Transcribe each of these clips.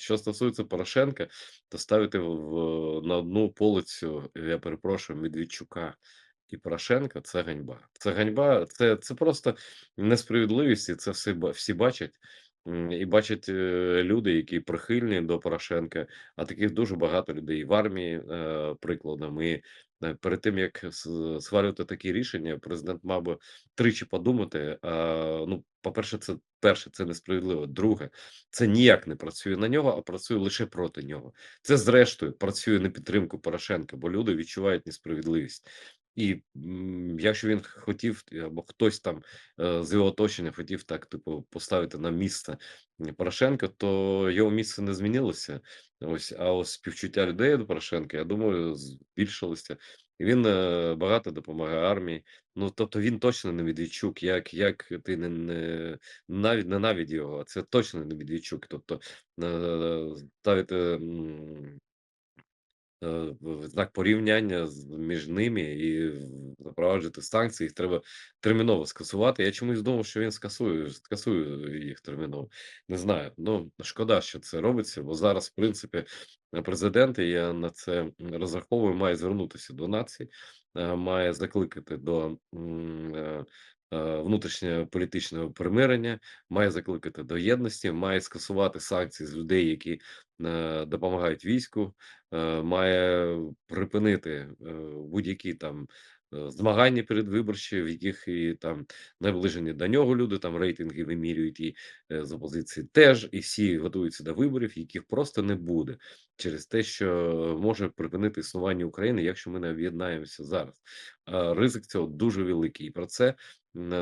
робить. Що стосується Порошенка, то ставити в на одну полицю, я перепрошую, Медведчука і Порошенка це ганьба. Це ганьба, це це просто несправедливість, і це всі всі бачать. І бачать, е, люди, які прихильні до Порошенка, а таких дуже багато людей в армії, е, прикладом. І, перед тим, як схвалювати такі рішення, президент мав би тричі подумати. Ну, по-перше, це перше, це несправедливо. Друге, це ніяк не працює на нього, а працює лише проти нього. Це, зрештою, працює на підтримку Порошенка, бо люди відчувають несправедливість. І, якщо він хотів, або хтось там, е, з його оточення хотів так, типу, поставити на місце Порошенка, то його місце не змінилося. Ось, а ось співчуття людей до Порошенка, я думаю, збільшилося. Він, е, багато допомагає армії. Ну, тобто він точно не Медведчук, як як ти не не навіть ненавидь його, це точно не Медведчук. Тобто, е, ставити, м е, в знак порівняння між ними і запроваджувати санкції, їх треба терміново скасувати. Я чомусь думав, що він скасує скасує їх терміново. Не знаю. Ну, шкода, що це робиться, бо зараз, в принципі, президент, і я на це розраховую, має звернутися до нації, е, має закликати до е, е, примирення, має закликати до єдності, має скасувати санкції з людей, які е, допомагають війську, е, має припинити будь-які там змагання передвиборчі, в яких і там наближені до нього люди там рейтинги вимірюють і з опозиції теж, і всі готуються до виборів, яких просто не буде через те, що може припинити існування України, якщо ми не об'єднаємося зараз. Ризик цього дуже великий. І про це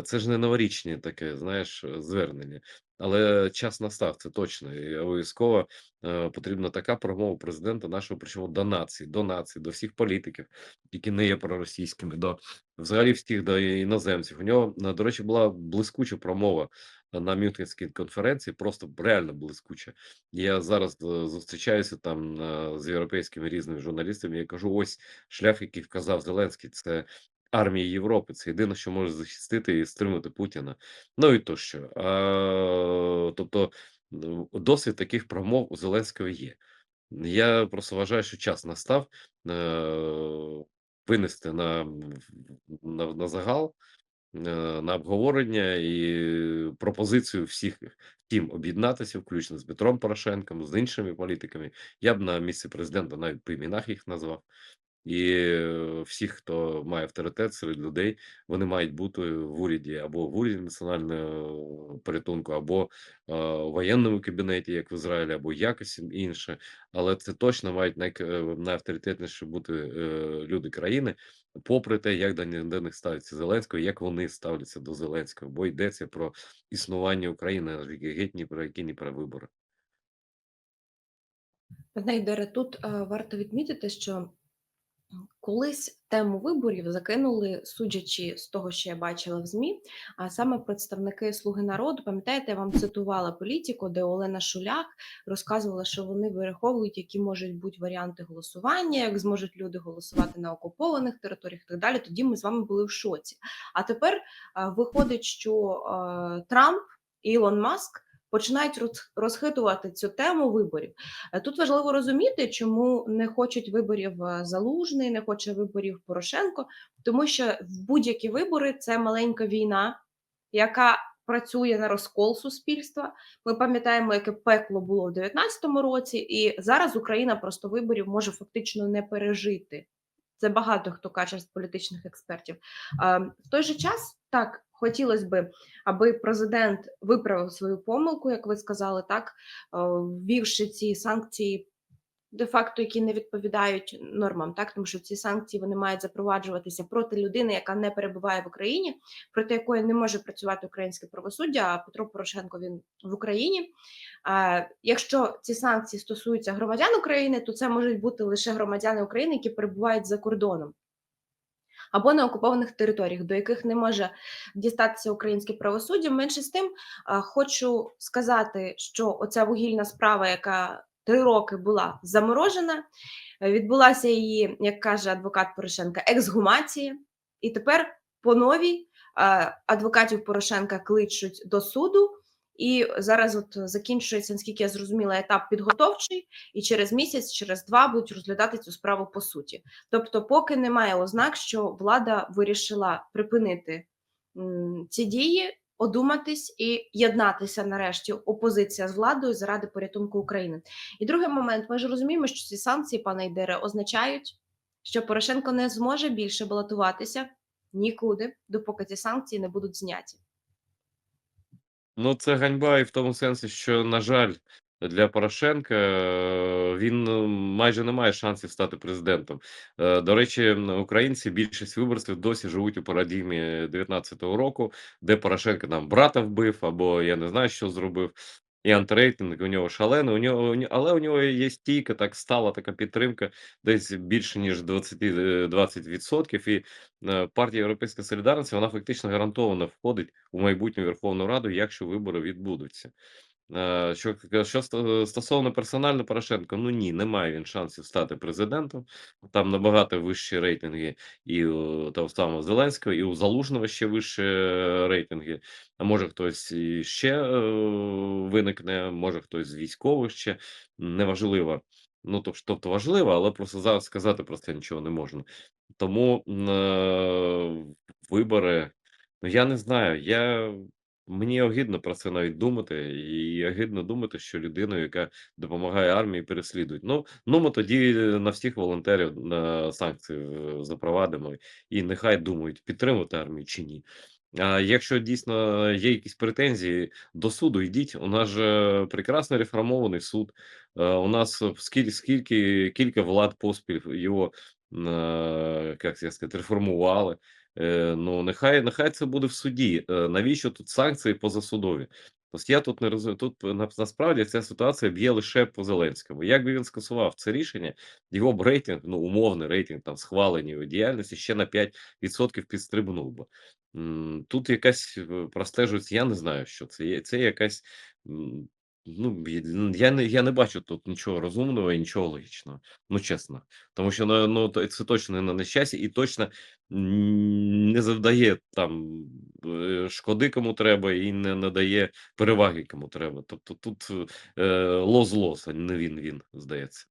це ж не новорічне таке, знаєш, звернення. Але час настав, це точно. І обов'язково е, потрібна така промова президента нашого, причому до нації, до нації, до всіх політиків, які не є проросійськими, до взагалі всіх до іноземців. У нього, е, до речі, була блискуча промова на Мюнхенській конференції, просто реально блискуча. Я зараз е, зустрічаюся там з європейськими різними журналістами. Я кажу: ось шлях, який вказав Зеленський, це армія Європи. Це єдине, що може захистити і стримати Путіна. Ну і тощо. А, тобто, ну, досвід таких промов у Зеленського є. Я просто вважаю, що час настав е, винести на, на, на загал. Е, На обговорення і пропозицію всіх тім об'єднатися, включно з Петром Порошенком, з іншими політиками. Я б на місці президента навіть по іменах їх назвав. І е, всі, хто має авторитет серед людей, вони мають бути в уряді або в уряді національного порятунку, або е, в воєнному кабінеті, як в Ізраїлі, або якось інше. Але це точно мають най, е, найавторитетніше бути е, люди країни, попри те, як до них- ставиться Зеленського, як вони ставляться до Зеленського, бо йдеться про існування України, а геть ні про які ні про вибори. Ігоре, тут е, варто відмітити, що колись тему виборів закинули, судячи з того, що я бачила в ЗМІ, а саме представники Слуги народу. Пам'ятаєте, я вам цитувала політику, де Олена Шулях розказувала, що вони вираховують, які можуть бути варіанти голосування, як зможуть люди голосувати на окупованих територіях і так далі. Тоді ми з вами були в шоці. А тепер виходить, що Трамп Ілон Маск починають роз- розхитувати цю тему виборів. Е, Тут важливо розуміти, чому не хочуть виборів е, Залужний, не хоче виборів Порошенко, тому що в будь-які вибори це маленька війна, яка працює на розкол суспільства. Ми пам'ятаємо, яке пекло було в 2019 році, і зараз Україна просто виборів може фактично не пережити. Це багато хто каже з політичних експертів. В той же час так хотілося би, аби президент виправив свою помилку, як ви сказали, так е, ввівши ці санкції. Де-факто, які не відповідають нормам, так тому що ці санкції вони мають запроваджуватися проти людини, яка не перебуває в Україні, проти якої не може працювати українське правосуддя. А Петро Порошенко він в Україні. А якщо ці санкції стосуються громадян України, то це можуть бути лише громадяни України, які перебувають за кордоном. Або на окупованих територіях, до яких не може дістатися українське правосуддя. Менше з тим, хочу сказати, що оця вугільна справа, яка три роки була заморожена, е, відбулася її, як каже адвокат Порошенка, ексгумація, і тепер по новій е, адвокатів Порошенка кличуть до суду, І зараз от закінчується, наскільки я зрозуміла, етап підготовчий, і через місяць, через 2 будуть розглядати цю справу по суті. Тобто, поки немає ознак, що влада вирішила припинити, ці дії, одуматись і єднатися нарешті опозиція з владою заради порятунку України. І другий момент, ми ж розуміємо, що ці санкції, пане Ідере, означають, що Порошенко не зможе більше балотуватися нікуди, допоки ці санкції не будуть зняті. Ну, це ганьба і в тому сенсі, що, на жаль, для Порошенка, е, він, майже не має шансів стати президентом. Е, до речі, українці, більшість виборців досі живуть у парадігмі 19-го року, де Порошенко там брата вбив або я не знаю, що зробив. І антирейтинг у нього шалений, у нього, але у нього є стійка, так стала така підтримка, десь більше ніж 20, е, 20%. І, е, партія "Європейська солідарність", вона фактично гарантовано входить у майбутню Верховну Раду, якщо вибори відбудуться. Е, що що стосовно персонально Порошенка, ну ні, немає він шансів стати президентом. Там набагато вищі рейтинги і у того самого Зеленського, і у Залужного ще вищі рейтинги. А може хтось іще, е, виникне, може хтось з військових ще, неважливо. Ну, тоб тобто важливо, але просто зараз сказати про це нічого не можна. Тому, е, вибори, ну, я не знаю, я мені огидно про це навіть думати, і огидно думати, що людину, яка допомагає армії, переслідують. Ну ну, ми тоді на всіх волонтерів на санкції, е, запровадимо, і нехай думають, підтримувати армію чи ні. А якщо дійсно є якісь претензії, до суду йдіть. У нас же прекрасно реформований суд. Е, у нас скіль скільки кілька влад поспіль його, е, як сказати, реформували. Е, ну, нехай нехай це буде в суді. Е, навіщо тут санкції позасудові? Ось я тут не розумію. Тут насправді ця ситуація б'є лише по Зеленському. Якби він скасував це рішення, його б рейтинг, ну, умовний рейтинг там схвалення його діяльності ще на 5% підстрибнув би. Тут якась простежується, я не знаю, що це є. Це якась, ну, я не я не бачу тут нічого розумного і нічого логічного. Ну, чесно. Тому що, ну ну, це точно не на щастя і точно не завдає там, е, шкоди кому треба і не надає переваги кому треба. Тобто тут, е, лоз лоз, а не він він, здається.